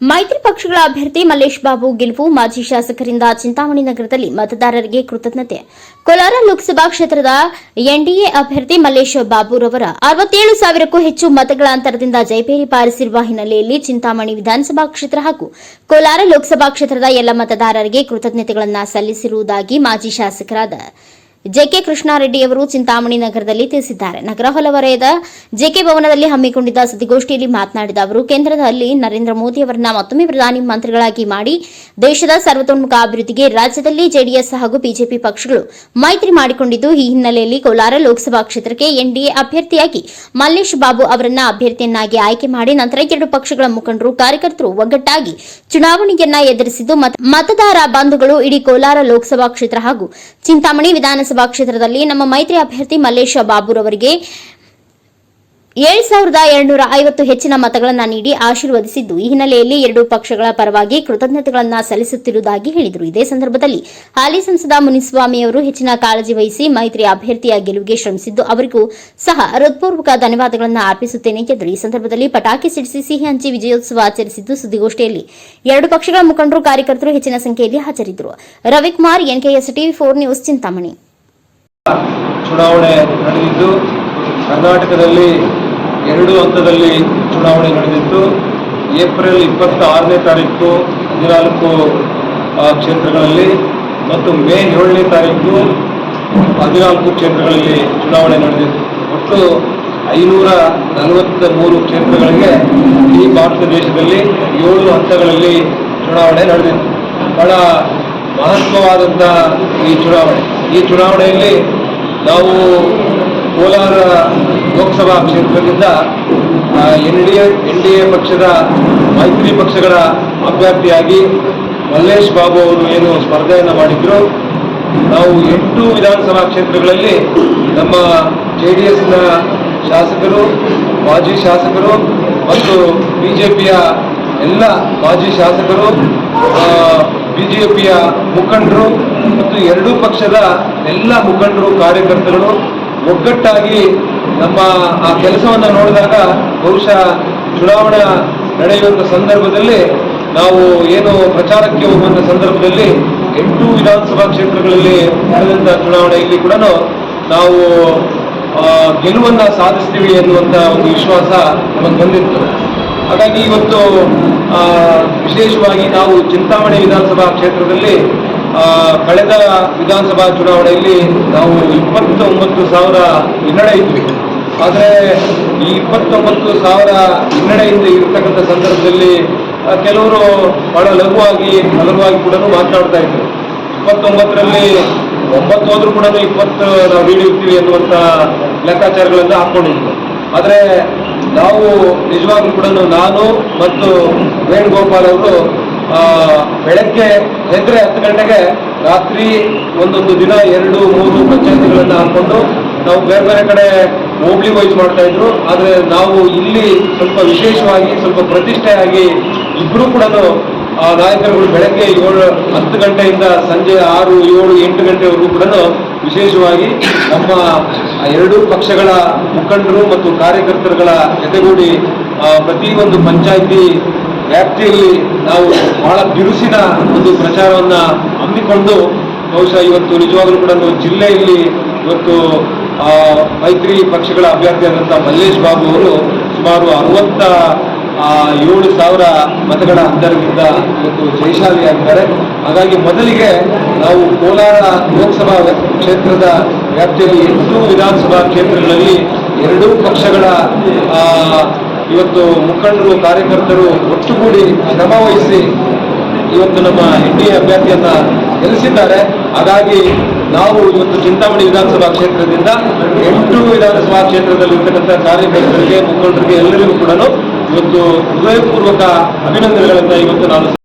ಮೈತ್ರಿ ಪಕ್ಷಗಳ ಅಭ್ಯರ್ಥಿ ಮಲ್ಲೇಶ್ ಬಾಬು ಗೆಲುವು ಮಾಜಿ ಶಾಸಕರಿಂದ ಚಿಂತಾಮಣಿ ನಗರದಲ್ಲಿ ಮತದಾರರಿಗೆ ಕೃತಜ್ಞತೆ. ಕೋಲಾರ ಲೋಕಸಭಾ ಕ್ಷೇತ್ರದ ಎನ್ಡಿಎ ಅಭ್ಯರ್ಥಿ ಮಲ್ಲೇಶ್ ಬಾಬುರವರ ಅರವತ್ತೇಳು ಸಾವಿರಕ್ಕೂ ಹೆಚ್ಚು ಮತಗಳ ಅಂತರದಿಂದ ಜೈಪೇರಿ ಪಾರಿಸಿರುವ ಹಿನ್ನೆಲೆಯಲ್ಲಿ ಚಿಂತಾಮಣಿ ವಿಧಾನಸಭಾ ಕ್ಷೇತ್ರ ಹಾಗೂ ಕೋಲಾರ ಲೋಕಸಭಾ ಕ್ಷೇತ್ರದ ಎಲ್ಲ ಮತದಾರರಿಗೆ ಕೃತಜ್ಞತೆಗಳನ್ನು ಸಲ್ಲಿಸಿರುವುದಾಗಿ ಮಾಜಿ ಶಾಸಕರಾದ ಜೆಕೆ ಕೃಷ್ಣಾರೆಡ್ಡಿಯವರು ಚಿಂತಾಮಣಿ ನಗರದಲ್ಲಿ ತಿಳಿಸಿದ್ದಾರೆ. ನಗರ ಹೊಲವಲಯದ ಜೆಕೆ ಭವನದಲ್ಲಿ ಹಮ್ಮಿಕೊಂಡಿದ್ದ ಸುದ್ದಿಗೋಷ್ಠಿಯಲ್ಲಿ ಮಾತನಾಡಿದ ಅವರು, ಕೇಂದ್ರದಲ್ಲಿ ನರೇಂದ್ರ ಮೋದಿ ಅವರನ್ನ ಮತ್ತೊಮ್ಮೆ ಪ್ರಧಾನಿ ಮಂತ್ರಿಗಳಾಗಿ ಮಾಡಿ ದೇಶದ ಸರ್ವತೋಮುಖ ಅಭಿವೃದ್ಧಿಗೆ ರಾಜ್ಯದಲ್ಲಿ ಜೆಡಿಎಸ್ ಹಾಗೂ ಬಿಜೆಪಿ ಪಕ್ಷಗಳು ಮೈತ್ರಿ ಮಾಡಿಕೊಂಡಿದ್ದು, ಈ ಹಿನ್ನೆಲೆಯಲ್ಲಿ ಕೋಲಾರ ಲೋಕಸಭಾ ಕ್ಷೇತ್ರಕ್ಕೆ ಎನ್ಡಿಎ ಅಭ್ಯರ್ಥಿಯಾಗಿ ಮಲ್ಲೇಶ್ ಬಾಬು ಅವರನ್ನ ಅಭ್ಯರ್ಥಿಯನ್ನಾಗಿ ಆಯ್ಕೆ ಮಾಡಿ ನಂತರ ಎರಡು ಪಕ್ಷಗಳ ಮುಖಂಡರು, ಕಾರ್ಯಕರ್ತರು ಒಗ್ಗಟ್ಟಾಗಿ ಚುನಾವಣೆಯನ್ನ ಎದುರಿಸಿದ್ದು, ಮತ- ಮತದಾರ ಬಂಧುಗಳು ಇಡೀ ಕೋಲಾರ ಲೋಕಸಭಾ ಕ್ಷೇತ್ರ ಹಾಗೂ ಚಿಂತಾಮಣಿ ವಿಧಾನಸಭಾ ಕ್ಷೇತ್ರದಲ್ಲಿ ನಮ್ಮ ಮೈತ್ರಿ ಅಭ್ಯರ್ಥಿ ಮಲ್ಲೇಶ ಬಾಬುರವರಿಗೆ ಏಳು ಸಾವಿರದ ಎರಡುನೂರ ಐವತ್ತು ಹೆಚ್ಚಿನ ಮತಗಳನ್ನು ನೀಡಿ ಆಶೀರ್ವದಿಸಿದ್ದು. ಈ ಹಿನ್ನೆಲೆಯಲ್ಲಿ ಎರಡೂ ಪಕ್ಷಗಳ ಪರವಾಗಿ ಕೃತಜ್ಞತೆಗಳನ್ನು ಸಲ್ಲಿಸುತ್ತಿರುವುದಾಗಿ ಹೇಳಿದರು. ಇದೇ ಸಂದರ್ಭದಲ್ಲಿ ಹಾಲಿ ಸಂಸದ ಮುನಿಸ್ವಾಮಿಯವರು ಹೆಚ್ಚಿನ ಕಾಳಜಿ ವಹಿಸಿ ಮೈತ್ರಿ ಅಭ್ಯರ್ಥಿಯ ಗೆಲುವಿಗೆ ಶ್ರಮಿಸಿದ್ದು, ಅವರಿಗೂ ಸಹ ಹೃತ್ಪೂರ್ವಕ ಧನ್ಯವಾದಗಳನ್ನು ಅರ್ಪಿಸುತ್ತೇನೆ ಎಂದರು ಈ ಸಂದರ್ಭದಲ್ಲಿ ಪಟಾಕಿ ಸಿಡಿಸಿ ಸಿಹಿ ಹಂಚಿ ವಿಜಯೋತ್ಸವ ಆಚರಿಸಿದ್ದು ಸುದ್ದಿಗೋಷ್ಠಿಯಲ್ಲಿ ಎರಡು ಪಕ್ಷಗಳ ಮುಖಂಡರು ಕಾರ್ಯಕರ್ತರು ಹೆಚ್ಚಿನ ಸಂಖ್ಯೆಯಲ್ಲಿ ಹಾಜರಿದ್ದರು. Ravikumar, NKS TV four news Chintamani. ಚುನಾವಣೆ ನಡೆದಿದ್ದು, ಕರ್ನಾಟಕದಲ್ಲಿ ಎರಡು ಹಂತದಲ್ಲಿ ಚುನಾವಣೆ ನಡೆದಿತ್ತು. ಏಪ್ರಿಲ್ ಇಪ್ಪತ್ತ ಆರನೇ ತಾರೀಕು ಹದಿನಾಲ್ಕು ಕ್ಷೇತ್ರಗಳಲ್ಲಿ ಮತ್ತು ಮೇ ಏಳನೇ ತಾರೀಕು ಹದಿನಾಲ್ಕು ಕ್ಷೇತ್ರಗಳಲ್ಲಿ ಚುನಾವಣೆ ನಡೆದಿತ್ತು. ಒಟ್ಟು ಐನೂರ ನಲವತ್ತ ಮೂರು ಕ್ಷೇತ್ರಗಳಿಗೆ ಈ ಭಾರತ ದೇಶದಲ್ಲಿ ಏಳು ಹಂತಗಳಲ್ಲಿ ಚುನಾವಣೆ ನಡೆದಿತ್ತು. ಬಹಳ ಮಹತ್ವವಾದಂಥ ಈ ಚುನಾವಣೆ. ಈ ಚುನಾವಣೆಯಲ್ಲಿ ನಾವು ಕೋಲಾರ ಲೋಕಸಭಾ ಕ್ಷೇತ್ರದಿಂದ N D N D A ಪಕ್ಷದ ಮೈತ್ರಿ ಪಕ್ಷಗಳ ಅಭ್ಯರ್ಥಿಯಾಗಿ ಮಲ್ಲೇಶ್ ಬಾಬು ಅವರು ಏನು ಸ್ಪರ್ಧೆಯನ್ನು ಮಾಡಿದ್ರು. ನಾವು ಎಂಟು ವಿಧಾನಸಭಾ ಕ್ಷೇತ್ರಗಳಲ್ಲಿ ನಮ್ಮ ಜೆ ಡಿ ಎಸ್ನ ಶಾಸಕರು, ಮಾಜಿ ಶಾಸಕರು ಮತ್ತು ಬಿ ಜೆ ಪಿಯ ಎಲ್ಲ ಮಾಜಿ ಶಾಸಕರು ಬಿಜೆಪಿಯ ಮುಖಂಡರು ಮತ್ತು ಎರಡೂ ಪಕ್ಷದ ಎಲ್ಲ ಮುಖಂಡರು ಕಾರ್ಯಕರ್ತರು ಒಗ್ಗಟ್ಟಾಗಿ ನಮ್ಮ ಆ ಕೆಲಸವನ್ನು ನೋಡಿದಾಗ ಬಹುಶಃ ಚುನಾವಣಾ ನಡೆಯುವಂಥ ಸಂದರ್ಭದಲ್ಲಿ ನಾವು ಏನು ಪ್ರಚಾರಕ್ಕೆ ಹೋಗುವಂಥ ಸಂದರ್ಭದಲ್ಲಿ ಎಂಟು ವಿಧಾನಸಭಾ ಕ್ಷೇತ್ರಗಳಲ್ಲಿ ನಡೆದಂಥ ಚುನಾವಣೆಯಲ್ಲಿ ಕೂಡ ನಾವು ಗೆಲುವನ್ನು ಸಾಧಿಸ್ತೀವಿ ಎನ್ನುವಂಥ ಒಂದು ವಿಶ್ವಾಸ ನಮಗೆ ಬಂದಿತ್ತು ಹಾಗಾಗಿ ಇವತ್ತು ವಿಶೇಷವಾಗಿ ನಾವು ಚಿಂತಾಮಣಿ ವಿಧಾನಸಭಾ ಕ್ಷೇತ್ರದಲ್ಲಿ ಕಳೆದ ವಿಧಾನಸಭಾ ಚುನಾವಣೆಯಲ್ಲಿ ನಾವು ಇಪ್ಪತ್ತೊಂಬತ್ತು ಸಾವಿರ ಹಿನ್ನಡೆ ಇದ್ವಿ. ಆದರೆ ಈ ಇಪ್ಪತ್ತೊಂಬತ್ತು ಸಾವಿರ ಹಿನ್ನಡೆಯಿಂದ ಇರತಕ್ಕಂಥ ಸಂದರ್ಭದಲ್ಲಿ ಕೆಲವರು ಬಹಳ ಲಘುವಾಗಿ ಹಲವಾಗಿ ಕೂಡ ಮಾತನಾಡ್ತಾ ಇದ್ರು. ಇಪ್ಪತ್ತೊಂಬತ್ತರಲ್ಲಿ ಒಂಬತ್ತು ಹೋದ್ರೂ ಕೂಡ ಇಪ್ಪತ್ತು ನಾವು ಹಿಡಿಯುತ್ತೀವಿ ಅನ್ನುವಂಥ ಲೆಕ್ಕಾಚಾರಗಳನ್ನು ಹಾಕ್ಕೊಂಡಿದ್ವಿ ಆದರೆ ನಾವು ನಿಜವಾಗ್ಲೂ ಕೂಡ ನಾನು ಮತ್ತು ವೇಣುಗೋಪಾಲ್ ಅವರು ಬೆಳಗ್ಗೆ ಎದ್ರೆ ಹತ್ತು ಗಂಟೆಗೆ ರಾತ್ರಿ ಒಂದೊಂದು ದಿನ ಎರಡು, ಮೂರು ಪಂಚಾಯತಿಗಳನ್ನು ಹಾಕೊಂಡು ನಾವು ಬೇರೆ ಬೇರೆ ಕಡೆ ಹೋಬ್ಳಿ ವೈಸ್ ಮಾಡ್ತಾ ಇದ್ರು. ಆದರೆ ನಾವು ಇಲ್ಲಿ ಸ್ವಲ್ಪ ವಿಶೇಷವಾಗಿ, ಸ್ವಲ್ಪ ಪ್ರತಿಷ್ಠೆಯಾಗಿ ಇಬ್ಬರು ಕೂಡ ನಾಯಕರುಗಳು ಬೆಳಗ್ಗೆ ಏಳು, ಹತ್ತು ಗಂಟೆಯಿಂದ ಸಂಜೆ ಆರು, ಏಳು, ಎಂಟು ಗಂಟೆವರೆಗೂ ಕೂಡ ವಿಶೇಷವಾಗಿ ನಮ್ಮ ಎರಡೂ ಪಕ್ಷಗಳ ಮುಖಂಡರು ಮತ್ತು ಕಾರ್ಯಕರ್ತರುಗಳ ಜೊತೆಗೂಡಿ ಪ್ರತಿಯೊಂದು ಪಂಚಾಯಿತಿ ವ್ಯಾಪ್ತಿಯಲ್ಲಿ ನಾವು ಬಹಳ ಬಿರುಸಿನ ಒಂದು ಪ್ರಚಾರವನ್ನು ಹಮ್ಮಿಕೊಂಡು, ಬಹುಶಃ ಇವತ್ತು ನಿಜವಾಗಲೂ ಕೂಡ ಜಿಲ್ಲೆಯಲ್ಲಿ ಇವತ್ತು ಮೈತ್ರಿ ಪಕ್ಷಗಳ ಅಭ್ಯರ್ಥಿಯಾದಂಥ ಮಲ್ಲೇಶ್ ಬಾಬು ಅವರು ಸುಮಾರು ಅರವತ್ತ ಏಳು ಸಾವಿರ ಮತಗಳ ಅಂತರದಿಂದ ಇವತ್ತು ಜಯಶಾಲಿಯಾಗಿದ್ದಾರೆ. ಹಾಗಾಗಿ ಮೊದಲಿಗೆ ನಾವು ಕೋಲಾರ ಲೋಕಸಭಾ ಕ್ಷೇತ್ರದ ವ್ಯಾಪ್ತಿಯಲ್ಲಿ ಎಂಟು ವಿಧಾನಸಭಾ ಕ್ಷೇತ್ರಗಳಲ್ಲಿ ಎರಡೂ ಪಕ್ಷಗಳ ಇವತ್ತು ಮುಖಂಡರು, ಕಾರ್ಯಕರ್ತರು ಒಟ್ಟುಗೂಡಿ ಶ್ರಮ ವಹಿಸಿ ಇವತ್ತು ನಮ್ಮ ಎನ್ ಡಿ ಎ ಅಭ್ಯರ್ಥಿಯನ್ನ ಗೆಲ್ಲಿಸಿದ್ದಾರೆ. ಹಾಗಾಗಿ ನಾವು ಇವತ್ತು ಚಿಂತಾಮಣಿ ವಿಧಾನಸಭಾ ಕ್ಷೇತ್ರದಿಂದ, ಎಂಟು ವಿಧಾನಸಭಾ ಕ್ಷೇತ್ರದಲ್ಲಿರ್ತಕ್ಕಂಥ ಕಾರ್ಯಕರ್ತರಿಗೆ, ಮುಖಂಡರಿಗೆ ಎಲ್ಲರಿಗೂ ಕೂಡ ಇವತ್ತು ಹೃದಯಪೂರ್ವಕ ಅಭಿನಂದನೆಗಳನ್ನು ಇವತ್ತು ನಾನು